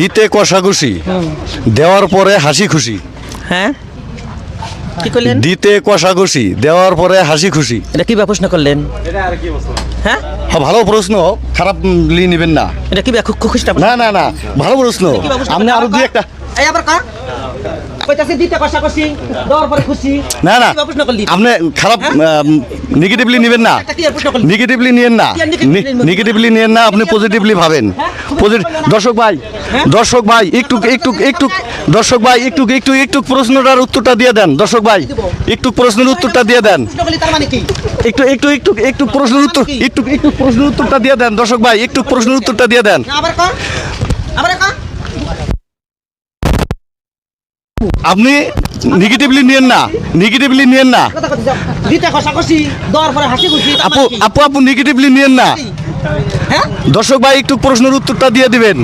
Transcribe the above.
দিতে কষাকষি দেওয়ার পরে হাসি খুশি। হ্যাঁ? কি করলেন? দিতে কষাকষি দেওয়ার পরে হাসি খুশি। এটা কি প্রশ্ন করলেন? হ্যাঁ? হ্যাঁ, ভালো প্রশ্ন খারাপ লি নেবেন না। এটা কি খুশিটা না না না ভালো প্রশ্ন। আপনি আরও দুই একটা এই আবার কা কইতাছে দিতে কষাকষি দেওয়ার পরে খুশি। না না আপনি খারাপ নেগেটিভলি নেবেন না। নেগেটিভলি নিয়েন না। নেগেটিভলি নিয়েন না আপনি পজিটিভলি ভাবেন। হ্যাঁ? দর্শক ভাই দর্শক ভাই একটু একটু একটু দর্শক ভাই একটু একটু একটু প্রশ্নটার উত্তরটা দিয়ে দেন দর্শক ভাই। একটু প্রশ্নের উত্তরটা দিয়ে দেন। একটু একটু একটু একটু প্রশ্নের উত্তর একটু একটু প্রশ্নের উত্তরটা দিয়ে দেন দর্শক ভাই একটু প্রশ্নের উত্তরটা দিয়ে দেন। আপনি নেগেটিভলি নিয়েন না নেগেটিভলি নিয়েন না। আপু আপু আপু নেগেটিভলি নিয়েন না। হ্যাঁ? দর্শক ভাই একটু প্রশ্নের উত্তরটা দিয়ে দিবেন।